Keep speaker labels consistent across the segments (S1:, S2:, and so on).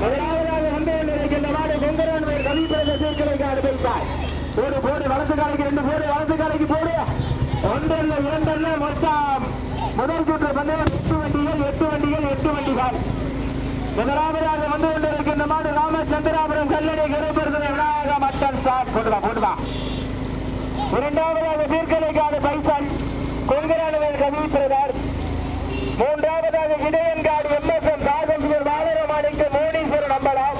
S1: முதலாவதாக வந்து போடு வலது காலைக்கு ரெண்டு போடு வலது காலைக்கு போடு ஒன்றல்ல இரண்டல்ல மொத்தம். முதல் சுற்று பந்தயம் எட்டு வண்டிகள் எட்டு வண்டிகள் எட்டு வண்டிகள். முதலாவதாக வந்து கொண்டிருக்கின்ற மாடு ராமச்சந்திராபுரம் கல்லணை கருப்பருந்த விநாயக மக்கள் சார் போட்டுவா போட்டுவா. இரண்டாவதாக சீர்கலைக்காடு பைசன் கொங்கரானுவேல் கவிப்பிரதர் மூன்றாவதாக இடையன்காடு எம் சாகசிவர் பாலரமாணிக்கு மோனீஸ்வரன் அம்பலம்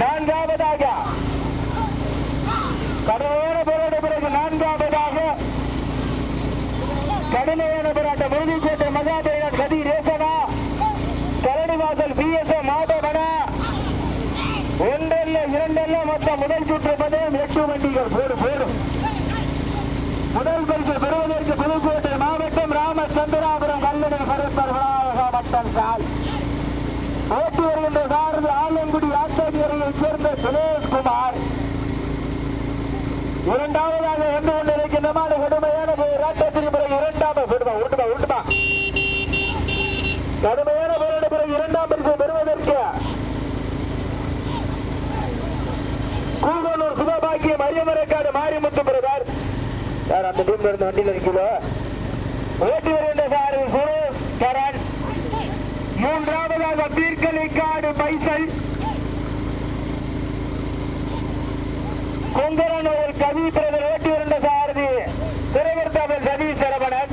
S1: நான்காவதாக கடுமையான போராட்ட பிறகு நான்காவதாக கடுமையான போராட்டம் முழுதிக்கோட்டை மகாபேரன் கதி ரேசனா கரடிவாசல் பி எஸ் எம் மாதவனா ஒன்றல்ல இரண்டல்ல மொத்தம் முதல் சுற்று பதயம் எட்டு வண்டிகள் போடு போடும் முதல் பரிசு பெறுவதற்கு புதுக்கோட்டை மாவட்டம் ராமச்சந்திராபுரம் கல்லணை கருப்பர் விநாயக மட்டன் சால். ஓட்டி வருகின்ற சாரதி ஆலங்குடி ஆச்சாரியரைச் சேர்ந்த சுரேஷ்குமார். இரண்டாவதாக வந்து கொண்டிருக்கின்ற மாடு கடுமையான ராட்டத்திற்கு பிறகு இரண்டாம் விடுமா உருட்டுமா உருட்டுமா கடுமையான போராட்ட பிறகு இரண்டாம் பரிசு பெறுவதற்கு கூகனூர் சுபபாக்கியம் அரியமரைக்காடு மாரிமுத்து பிரதார். யார் அந்த டீம்ல இருந்து வண்டியில் இருக்கீங்களோ ஓட்டி வருகின்ற சார் சுரேஷ் கரண் மூன்றாவதாக பீர்க்கலிக்காடு பைசல். கொங்கரன் ஒரு கவி பிரதர் ஓட்டி வருகின்ற சாரதி சிறைவர்த்தாவில் சதீஷ் சரவணன்.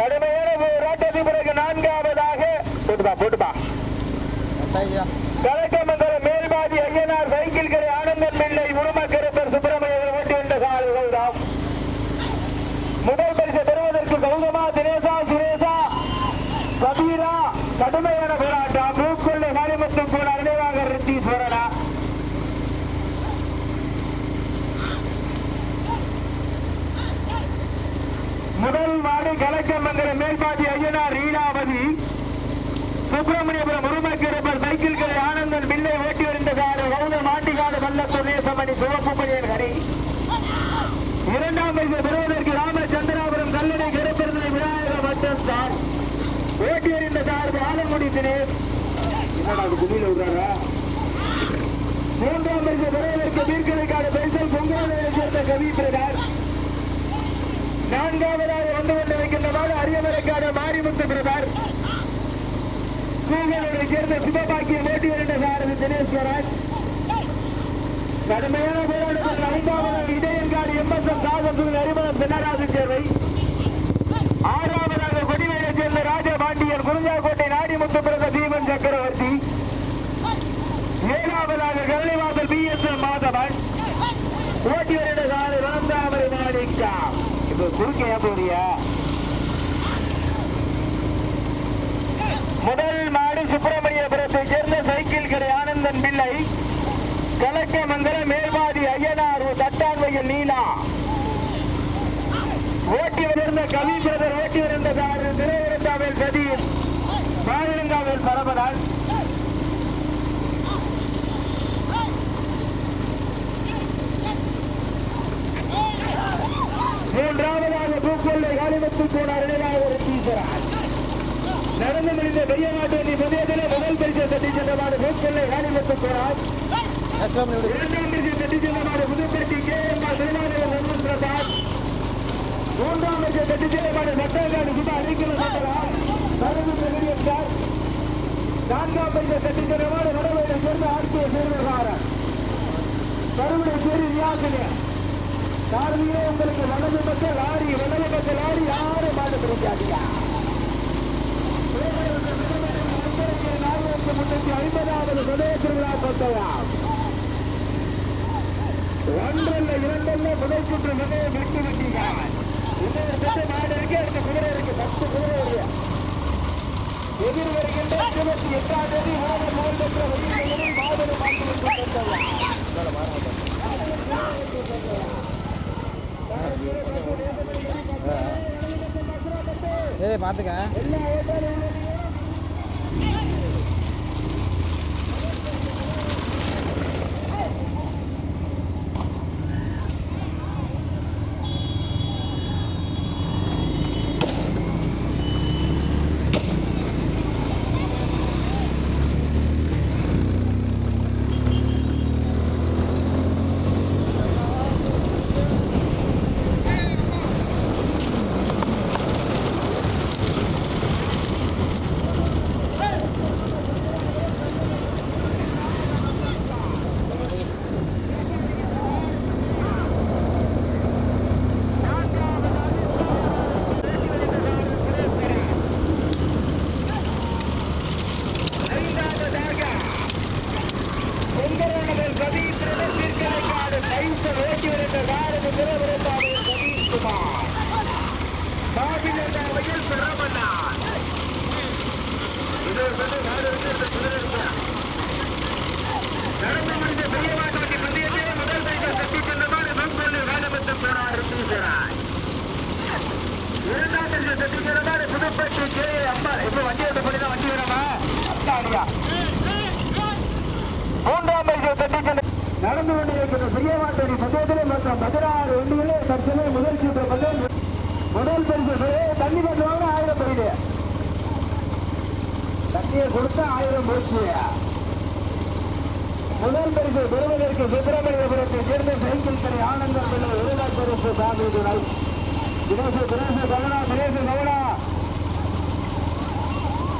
S1: கடுமையான போராட்டத்தின் பிறகு நான்காவதாக. போட்டுப்பா போட்டுப்பா. கலக்கமங்கலம் மேல்பாதி ஐயனார் சைக்கிள் கடை ஆனந்தன் பிள்ளை உருமக்கருப்பர் சுப்பிரமணியர் ஓட்டி வந்த சாரதிகள் தான் முதல் பரிசு பெறுவதற்கு கௌதமா தினேசா சுரேஷா கபீரா கடுமையான போராட்டம் பூக்கொள்ளை மாரிமுத்தும் கூட அருணைவாக ரித்தீஸ்வரனா முதல் மாடு கலக்கமங்கலம் மேல்பாதி ஐயனார் ரீலாவதி சுப்பிரமணியபுரம் முருமக்கிரப்பர் சைக்கிள் கடை ஆனந்தன் பிள்ளை ஓட்டி வருகின்ற காடு கௌதம் ஆண்டிகாடு வல்லத்தூர் நேசமணி சிவப்பு பணியன் ஹரி. இரண்டாம் பரிசு பெறுவதற்கு ராமச்சந்திராபுரம் கல்லணை கருப்பெருந்தனை விநாயகர் மட்டம் சார். ஓட்டி எறிந்த சார்பு ஆலங்குடி அது குமிழ் விடுறாரா? மூன்றாம் பரிசு பெறுவதற்கு தீர்க்கலைக்கான பரிசை பொங்கலை சேர்ந்த கவி பிரகார் நான்காவதாக வந்து கொண்டிருக்கின்றவாறு அரியமலைக்கான மாரிமுத்து பிரதார் கூகலோடு சேர்ந்த சிவபாக்கியம் ஓட்டி வருகின்ற சாரதி தினேஸ்வரன். கடுமையான போராட்டத்தில் ஐந்தாவதாக இதயங்காடு எம்எஸ்எம் சாகசூர் அறிமுகம் தென்னராஜு சேர்வை ஆறாவதாக கொடிவேலை சேர்ந்த ராஜபாண்டியன் குறிஞ்சாக்கோட்டை நாடிமுத்து பிறந்த தீபன் சக்கரவர்த்தி. ஏழாவதாக Kallivasal P S M Madhavan. ஓட்டி வருகின்ற சாரதி வளர்ந்தாமரை மாணிக்கா இப்ப குறுக்க ஏன் போறியா முதல் மாடு சுப்பிரமணியபுரத்தை சேர்ந்த சைக்கிள் கடை ஆனந்தன் பிள்ளை. கலக்கமங்கல மேல்வாதி ஐயனார் தட்டான்மையில் நீலா. ஓட்டி வருகின்ற கவி பிரதர் ஓட்டி வருகின்ற சாரு திருவரந்தாவில் சதீஷ் பாலியங்காவில் பரமராஜ் மூன்றாவதாக பூக்கொள்ளை காலிமத்து போனார் இடையாக ஒரு டீச்சரார் நடந்து முடிந்த பெரிய நாட்டு புதியதிலே முதல் பரிசு தட்டி சென்றவாறு பூக்கொள்ளை காலிமத்து போனார். இரண்டாம் பரிசு தட்டி சென்றவாறு புதுப்பட்டி கே எம் திருநாளர் ரமன் பிரசாத் மூன்றாம் பரிசு தட்டி சென்றவாறு சட்டங்காடு சுதா அடிக்கல சட்டரார் சரவிந்த விரியத்தார் நான்காம் பரிசு தட்டி சென்றவாறு நடுவையில் சேர்ந்த ஆட்சியை சேர்ந்தார் கருவிடை சேரி ரியாசினியா காரிலே உங்களுக்கு வலது பக்க லாரி வலது பக்க லாரி யாரும் மாட்ட முடியாதியா ஆயிரத்தி முன்னூத்தி ஐம்பதாவது முதல் திருவிழா கொண்டதாம் ஒன்றல்ல இரண்டல்ல முதல் சுற்று நிலையை விட்டு விட்டீங்க. இன்னொரு செட்டு மாடு இருக்கு ரெண்டு குதிரை இருக்கு பத்து குதிரை இருக்கு. எதிர் வருகின்ற இருபத்தி எட்டாம் தேதி மாபெரும் மாற்றம்
S2: ஏய் பார்த்துக்க
S1: கொண்டிருக்கிற பெரியவாட்டணி பந்தயத்திலே மொத்தம் பதினாறு வண்டிகளே தற்சமயம் முதல் சுற்று பந்தயம் முதல் பரிசு தண்ணி பண்ணுவாங்க ஆயிரம் போயிடு தண்ணியை கொடுத்தா ஆயிரம் போச்சு முதல் பரிசு பெறுவதற்கு சுப்பிரமணியபுரத்தை சேர்ந்த சைக்கிள் கடை ஆனந்தம் பிள்ளை விருதா பரிசு சாமி துணை தினேசு தினேசு கவனா தினேசு கவனா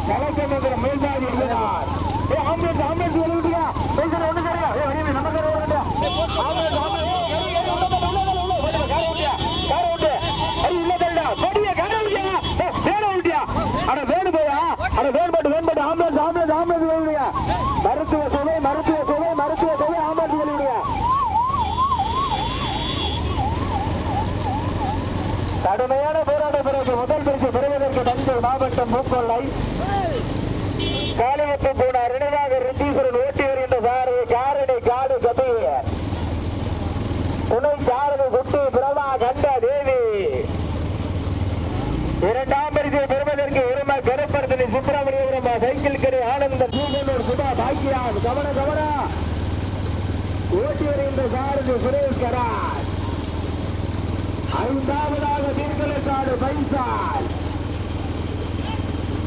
S1: கலக்கமந்திரம் மேல்பாடி எழுதினார் ஏ ஆம்புலன்ஸ் ஆம்புலன்ஸ் எழுதியா பேசுற ஒண்ணு சரியா ஏ மருத்துவ சேவை மருத்துவ சேவை மருத்துவ சேவை ஆம்புலன்ஸ் கடுமையான போராட்ட பிறகு முதல் பரிசு பெறுவதற்கு தஞ்சை மாவட்டம் மூக்கொள்ளை காலிமுத்து போனார். நினைவாக ரித்தீஸ்வரன் ஓட்டி வருகின்ற சாரதி காரணி காடு கபீர் துணை சாரதி குட்டி பிரபா கண்ட தேவி. இரண்டாம் பரிசை பெறுவதற்கு உரிமை கருப்பர்தனி சுப்பிரமணியபுரம் சைக்கிள் கரை ஆனந்த தூங்கலூர் சுபா பாக்கியான் கவன கவன. ஓட்டி வருகின்ற சாரதி சுரேஷ் கராஜ் ஐந்தாவதாக தீர்க்கலக்காடு பைசால்.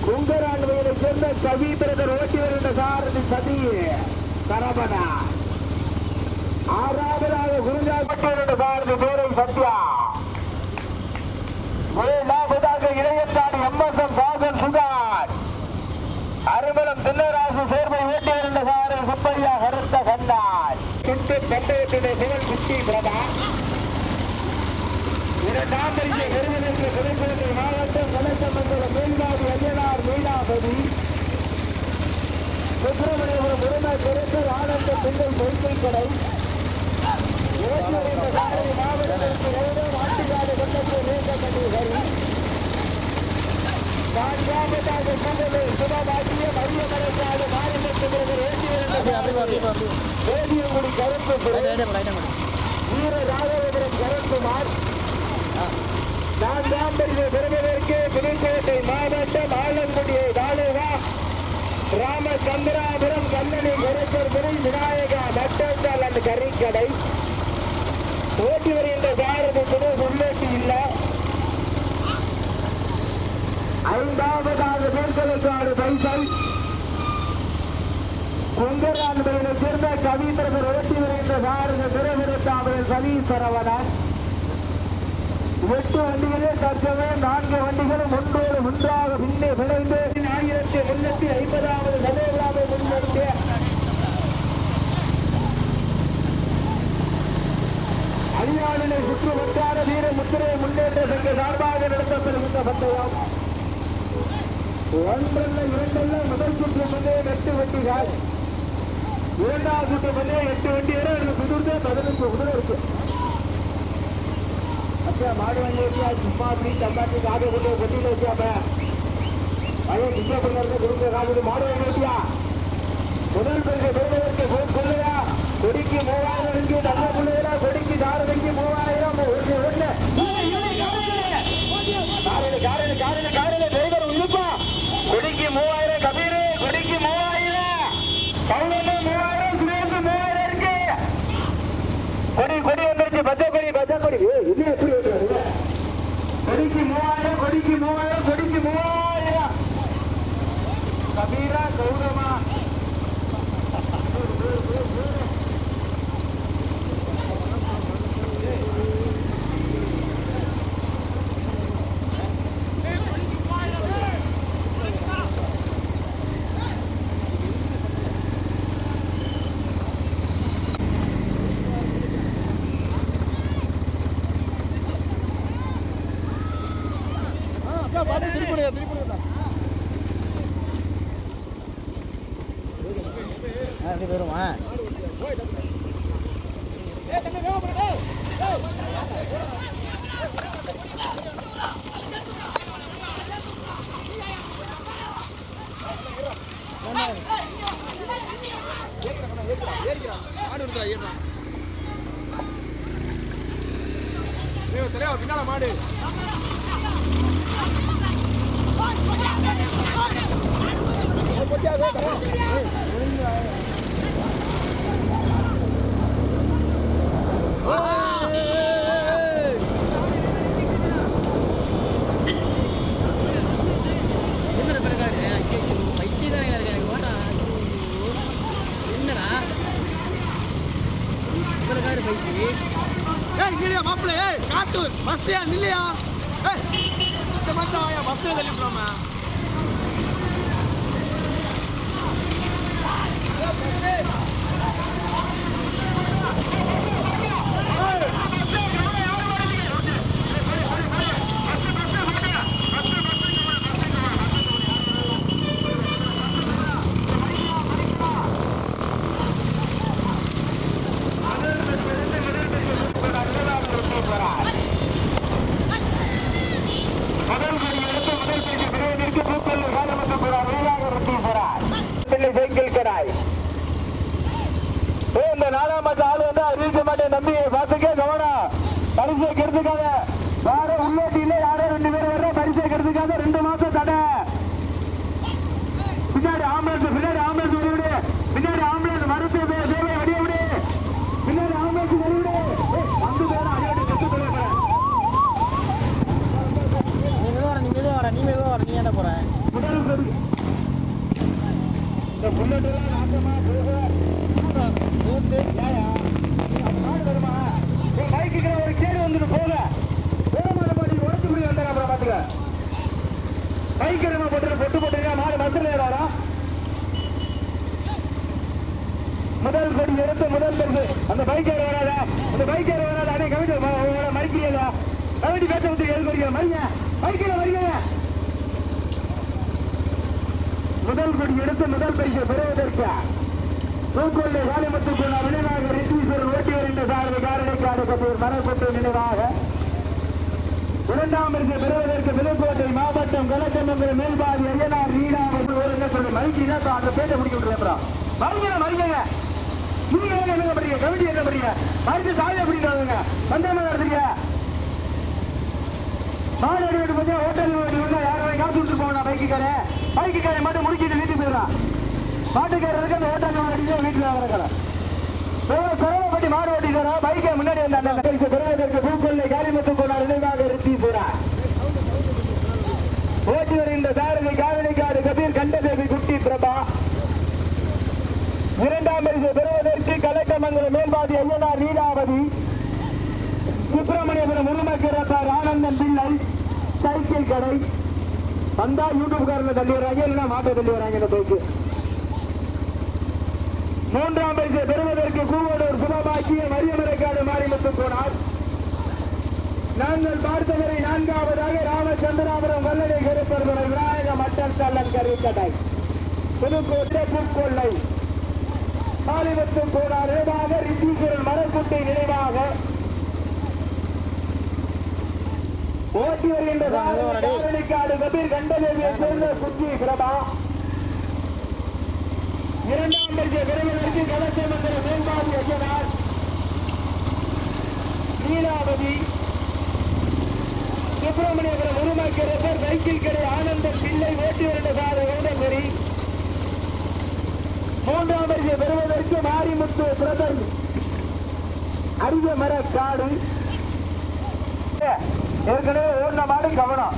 S1: குங்கராண்மையை சேர்ந்த கவி பிரதர் ஓட்டி வருகின்ற சாரதி சதி சரவணா. ஆறாவதாக குருஞ்சாப்பட்டி வருகின்ற சாரதி பேரை சத்யா. ஏழாவதாக இளையத்தாடு எம்எஸ்எம் சாசன் சுகார் அருமலம் தின்னராசு சேர்மை ஓட்டி சாரு சுப்பையா கருத்த கண்டார் சுட்டு பந்தயத்திலே சிவன் குட்டி பிரதா இரண்டாம் பரிசை பெறுவதற்கு திருப்பதி மாவட்டம் கலக்கமங்கல மேல்பாடி ஐயனார் மீனாபதி சுப்பிரமணியபுரம் உரிமை பெருசல் ஆனந்த பிள்ளை பொய்க்கை கடை. மாவட்டம் ஆலங்குடியை தாலுகா ராமச்சந்திராபுரம் கல்லணை கருப்பர் விநாயகா மட்டத்தால் அந்த கறிக்கடை ஓட்டி வருகின்ற சாரதி என்பது முன்னேற்றி இல்லை. ஐந்தாவதாக மேற்கொள்ளுக்காடு பைசல் குங்கரான்பையினை சேர்ந்த கவிதர்கள் ஓட்டி வருகின்ற சாரதி திருவிருத்தாமல் சனீஸ்வரவனான் எட்டு வண்டிகளே தற்சமே நான்கு வண்டிகளும் முன் சென்னை சுற்று வட்டார வீர முத்திரை முன்னேற்ற சங்க சார்பாக நடத்தப்படும் இந்த பந்தயம் ஒன்றல்ல இரண்டல்ல முதல் சுற்று பந்தயம் எட்டு வண்டிகள் இரண்டாவது சுற்று பந்தயம் எட்டு வண்டி வரை எனக்கு புதிர்ந்து பதினஞ்சு குதிரை இருக்கு. அப்படியா மாடு வாங்கி வச்சியா சும்மா அப்படி தம்பாட்டி காக கொண்டு கொட்டியில் வச்சியா அப்ப? அதே திங்க பண்ணாரு குடும்ப காவிரி மாடு வாங்கி முதல் பரிசு பெறுவதற்கு கொடிக்கு மூவாயிரம் கொடி கொடிக்கு தாரதிக்கு மூவாயிரம் ஒன்று ஒன்று காரில் காரில் காரில் காரில் டிரைவர் உயிர்ப்பா கொடிக்கு மூவாயிரம் கபீரு கொடிக்கு மூவாயிரம் பவுனு மூவாயிரம் சுரேஷ் மூவாயிரம் இருக்கு கொடி கொடி வந்துருச்சு பச்சை கொடி பச்சை கொடி ஏய், இது எப்படி வருது? கொடிக்கு மூவாயிரம் கொடிக்கு மூவாயிரம் கொடிக்கு மூவாயிரம் கபீரா கௌரவமா
S2: அப்படி போயிருமா
S3: பின்னால
S1: 见你俩。ஒரு கேடு வந்துட்டு போங்க. வேகமான மாடி உடைச்சு புடி வந்தாங்க அப்புறம் பாத்துக்க. பைக்கு என்னமோ போட்டு பொட்டு போட்டுருக்கா, மாடு மரத்துல ஏறாரா? முதல் கொடி எடுத்து முதல் அந்த பைக் ஏற வராதா? அந்த பைக் ஏற வராதா? அடே கவிதை மறிக்கிறீங்களா? கவிதை பேச விட்டு எழுதி மறிங்க. பைக்கில் மறிங்க. முதல் படி எடுத்து முதல் பரிசு பெறுவதற்கு தூக்கொள்ளை காலிமத்துக்குள்ள விநாயகர் ரித்தீஸ்வரர் ஓட்டி வருகின்ற சாரதி காரணிக்காடு கட்டூர் மரப்பட்டு நினைவாக. இரண்டாம் பரிசு பெறுவதற்கு புதுக்கோட்டை மாவட்டம் கலக்கம்பரம் மேல்பாதி அரியனார் ஐயனார் என்று ஒரு என்ன சொல்லி மறுக்கினா அந்த பேட்டை முடிக்க விட்டுறேன் மறுங்க மறுங்க நீங்க என்ன பண்றீங்க? கமிட்டி என்ன பண்றீங்க? மறுத்து சாய பிடிக்காதுங்க பந்தயமா நடத்துறீங்க? மாடு அடி பத்தியா ஹோட்டல் ஓடி உள்ள யாரும் காசு விட்டு போகணும் பைக்குக்காரன் மட்டும் முடிக்கிட்டு வீட்டுக்கு போயிடறான். மாட்டுக்காரருக்கு அந்த ஹோட்டல் அடிச்சு வீட்டுல வரக்கிறேன் குறவப்பட்டி மாடு ஓட்டிக்கிறா பைக்கை முன்னாடி வந்த அந்த பரிசு பெறுவதற்கு பூக்கொள்ளை காலிமத்து போனார் நினைவாக இருத்தி போறார். ஓட்டி வருகின்ற சாரதி காவலிக்காடு கபீர் கண்டதேவி குட்டி பிரபா. இரண்டாம் பரிசு பெறுவதற்கு கலக்கமங்கலம் மேல்பாதி ஐயனார் நீலாவதி சுப்பிரமணியபுரம் முருமக்கிறத்தார் ஆனந்தன் பிள்ளை. சைக்கிள் கடை. வந்தா யூடியூப்காரில் தள்ளி வராங்க இல்லைன்னா மாட்டை தள்ளி வராங்க இந்த பைக்கு. மூன்றாம் பரிசை பெறுவதற்கு கூவலூர் சுபபாக்கிய மரியமரைக்காடு மாரிமுத்து போனார். நாங்கள் பார்த்தவரை நான்காவதாக ராமச்சந்திராபுரம் வல்லடை கருப்பர்களை விநாயக மட்டன் கல்லன் கருக்கடை புதுக்கோட்டை பூக்கொள்ளை மாரிமுத்து போனார். நினைவாக ரித்தீஸ்வரன் மரக்குட்டை நினைவாக ஓட்டி வருகின்ற காவலிக்காடு கபீர் கண்டதேவியை சேர்ந்த குட்டி பிரபா. இரண்டாம் பரிசு பெறுவதற்கு கலசை மந்திர மேம்பாடு ஐயனார் நீலாவதி. சுப்பிரமணியபுரம் உருமாக்கிறவர் சைக்கிள் கடை ஆனந்தன் பிள்ளை ஓட்டி வருகின்ற சாலை வேண்டபுரி மூன்றாம் பரிசு பெறுவதற்கு மாரிமுத்து பிரதர். அரிய மர காடு. ஏற்கனவே ஓடின மாடு கவனம்.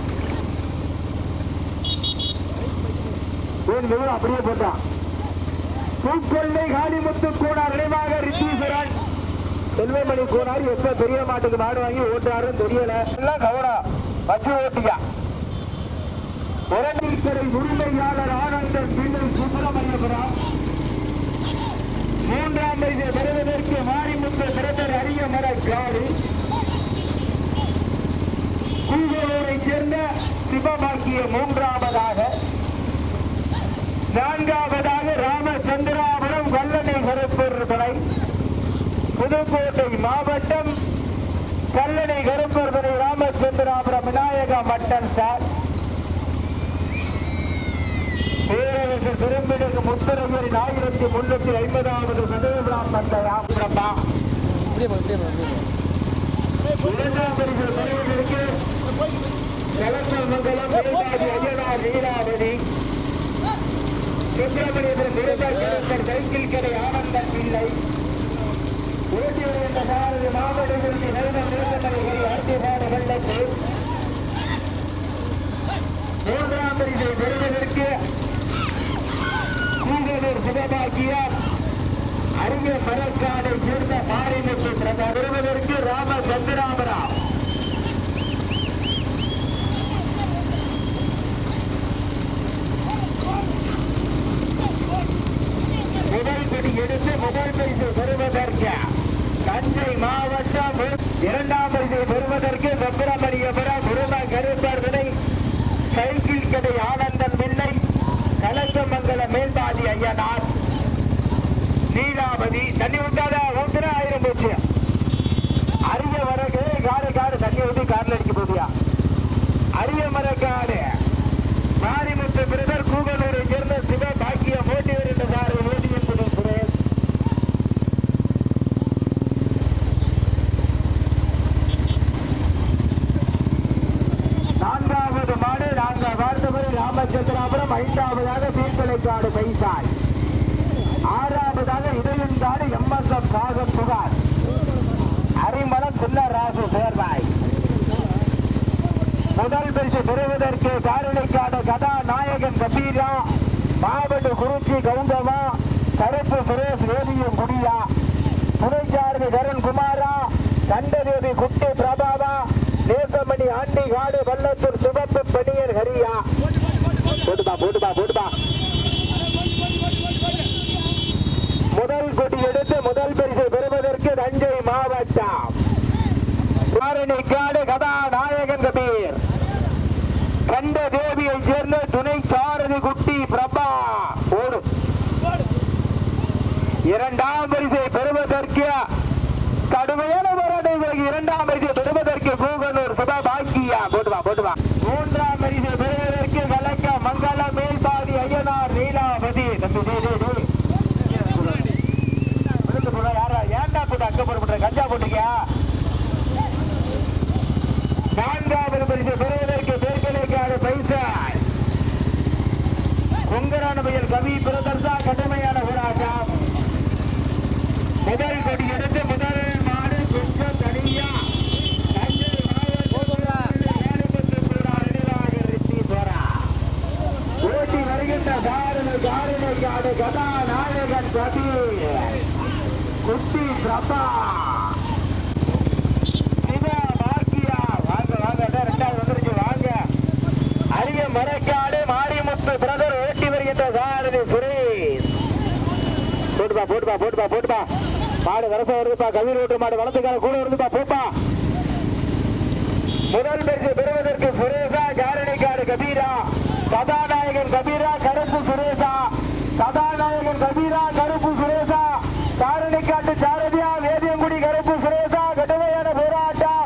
S1: ஏன் விவரம் அப்படியே போட்டான் பூக்கொள்ளை காளிமுத்து கூடார் நினைவாக ரித்தீஸ்வரன். செல்வமணி கூடார் எப்ப பெரிய மாட்டுக்கு மாடு வாங்கி ஓட்டுறாருன்னு தெரியல. எல்லாம் கவனம். வச்சு ஓட்டியா? இரண்டிற்கரை உரிமையாளர் ஆனந்தன் பிள்ளை சுப்பிரமணியபுரம். மூன்றாம் வயது பெறுவதற்கு மாரிமுத்து பிறந்தர் அரிய மர காடு கூகலூரை சேர்ந்த சிவபாக்கிய மூன்றாவதாக நான்காவதாக ராமச்சந்திராபுரம் வல்லனை கருப்பூர் துறை புதுக்கோட்டை மாவட்டம் கல்லணை கருப்பூர் துறை ராமச்சந்திராபுரம் விநாயகா மட்டன் சார். பேரரசு திரும்பினுக்கு முத்தரசரின் ஆயிரத்தி முன்னூத்தி ஐம்பதாவது சதவீதம் பந்தயம் பிரபா
S2: இப்படியே போ இப்படியே போ இப்படியே போ
S1: இரண்டாம் பரிசு பெறுவதற்கு கலந்தர் மங்கலம் சுப்பிரமணியபுரம் நிருபர் சைக்கிள் கடை ஆனந்தன் பிள்ளை ஓட்டி வருகின்ற சாரதி மாவட்டத்திற்கு நெருங்க நிறுத்தமணிகளை ஆட்சிபாடு வெள்ளத்து மூன்றாம் பரிசை பெறுவதற்கு கூகலூர் சுகபாக்கியார் அரிய மரக்காடை சேர்ந்த மாரிமுத்து பிரதர் வருவதற்கு ராம சந்திராமராவ் முதல் படி எடுத்து முதல் பரிசு பெறுவதற்கு தஞ்சை மாவட்டம் இரண்டாம் பரிசை பெறுவதற்கு சுப்பிரமணியபுரம் குரும கருப்பர் வினை சைக்கிள் கடை ஆனந்தன் பிள்ளை கலசமங்கல மேல்பாதி ஐயனார். நீலாவதி தண்ணி விட்டாத ஊத்துனா ஆயிரம் போச்சு. அரிய வரகு காடு காடு தண்ணி ஊற்றி கார்ல அடிக்க போதியா அரிய மரக்காடு. மாரிமுத்து பிரதர் கூகலூரை சேர்ந்த சிவ பாக்கிய மோட்டி வருகின்ற சார் ஓட்டி என்பது சுரேஷ் நான்காவது மாடு நான்காம் வார்த்தபடி ராமச்சந்திராபுரம் ஐந்தாவதாக பைசாய் ஆறாவதாக இடையன்காடு எம்எஸ்எம் சாகம் புகார் அரிமலம் சின்ன ராசு சேர்வாய். முதல் பரிசு பெறுவதற்கு காரணிக்கான கதாநாயகன் கபீரா மாவட்ட குறிச்சி கவுண்டமா கருப்பு சுரேஷ் வேதியும் குடியா துணைச்சாரதி கருண் குமாரா கண்டதேவி குட்டி பிரபாவா நேசமணி ஆண்டி காடு வல்லத்தூர் சிவப்பு பணியர் ஹரியா. போட்டுப்பா போட்டுப்பா போட்டுப்பா. முதல் கொடி எடுத்து முதல் பரிசு பெறுவதற்கு தஞ்சை மாவட்டம். காரணிக்காடு கதாநாயகன் கபீர். கண்ட தேவியை சேர்ந்த துணை சாரதி குட்டி பிரபா. ஓடு. இரண்டாம் பரிசை பெறுவதற்கு கடுமையான போராட்டம் பிறகு இரண்டாம் பரிசை பெறுவதற்கு கூகனூர் சுபா பாக்கியா. போட்டுவா போட்டுவா மூன்றாம் பரிசை பெறுவதற்கு வழக்க மங்கள மேல்பாடி ஐயனார் நீலாபதி பெயர் கவி பிரதர்சா கடுமையான போராட்டம். முதல் கொடி எடுத்து முதல் மாடு கொஞ்சம் தனியா. ஓட்டி வருகின்ற காரண காரண காடு கதாநாயகன் கவி குட்டி பிரபா. வாங்க வாங்க ரெண்டாவது வந்துருச்சு வாங்க. அரிய மரக்காடு மாரிமுத்து சாரதி சுரேஷ் போட்டுப்பா போட்டுப்பா போட்டுப்பா போட்டுப்பா. மாடு வரசம் வருதுப்பா. கவிர் ஓட்டு மாடு வளர்த்துக்கார கூட வருதுப்பா. போப்பா. முதல் பரிசு பெறுவதற்கு சுரேஷா காரணிக்காடு கபீரா கதாநாயகன் கபீரா கருப்பு சுரேஷா. கதாநாயகன் கபீரா கருப்பு சுரேஷா. காரணிக்காட்டு சாரதியா வேதியங்குடி கருப்பு சுரேஷா கடுமையான போராட்டம்.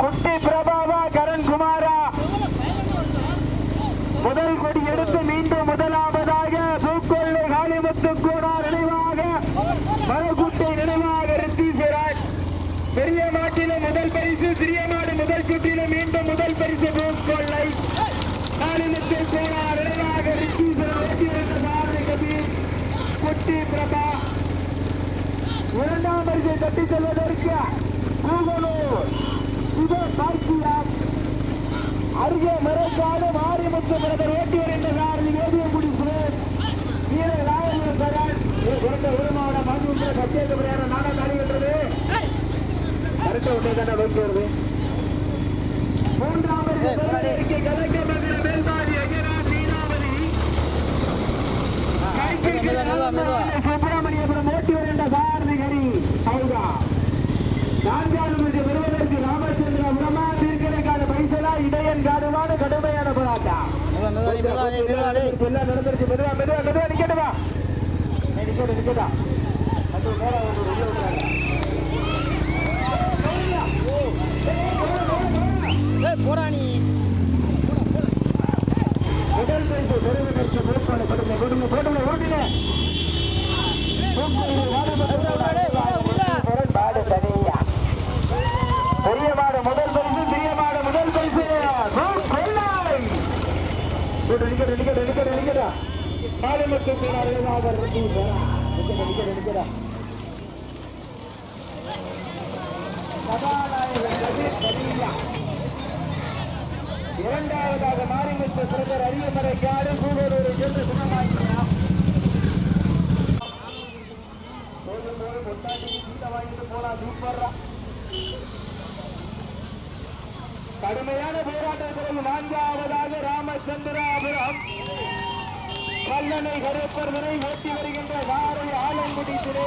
S1: குட்டி பிரபாவா கரண் குமாரா முதல் கொடி எடுத்து மீண்டும் முதலாம் கொள்ளை காளிமுத்து கூடார் நினைவாக மரக்குட்டை நினைவாக ரித்தீஸ்வராஜ் பெரிய மாட்டில முதல் பரிசு சிறிய மாடு முதல் சுற்றில மீண்டும் முதல் பரிசு பூக்கொள்ளை காளிமுத்து கூடார் நினைவாக ரித்தீஸ்வரன் வெற்றி சாரதி கபீர் குட்டி பிரபா. இரண்டாம் பரிசை தட்டி செல்வதற்கு கூகலூர் சிவ பார்க்கியார் அருகே மரக்காடு மாரிமுத்து பிரதர் ஓட்டி வருகின்ற சாரதி வேதியங்குடி சுரேஷ் ராயலூர் தானே
S2: மெதுவா, மெதுவா, மெதுவா.
S1: சுப்பிரமணியபுரம் ஓட்டி வருகின்ற சாரதி நான்காவது ராமச்சந்திர பிரமா தீர்க்கடைக்கான பைசலா இடையன் காடுவான கடுமையான போராட்டம்
S2: மெதுவா, மெதுவா, டேய், மெதுவா மெதுவா
S1: மெதுவா நிக்கட்டுமா நிக்கட்டு நிக்கட்டா அது நேரா வந்து வெளிய விட்டுறாங்க.
S2: ஏய், போடா நீ
S1: முதல் பரிசு பெறுவதற்கு முயற்சி கொடுங்க கொடுங்க போடுங்க ஓட்டுங்க மாடு தனியா பெரிய மாடு முதல் பரிசு பெரிய மாடு முதல் பரிசு கொள்ளாய் நிக்கட நிக்கட நிக்கட நிக்கட இரண்டாவதாக மாரிமுத்து பிரதர் அரியமலை காடு கூடலூரை சேர்ந்த குணமாக்கியா கடுமையான போராட்டத்திற்கு நான்காவதாக ராமச்சந்திரா கல்லணை கருப்பர் வரை ஓட்டி வருகின்ற வாரை ஆலங்குடி திரு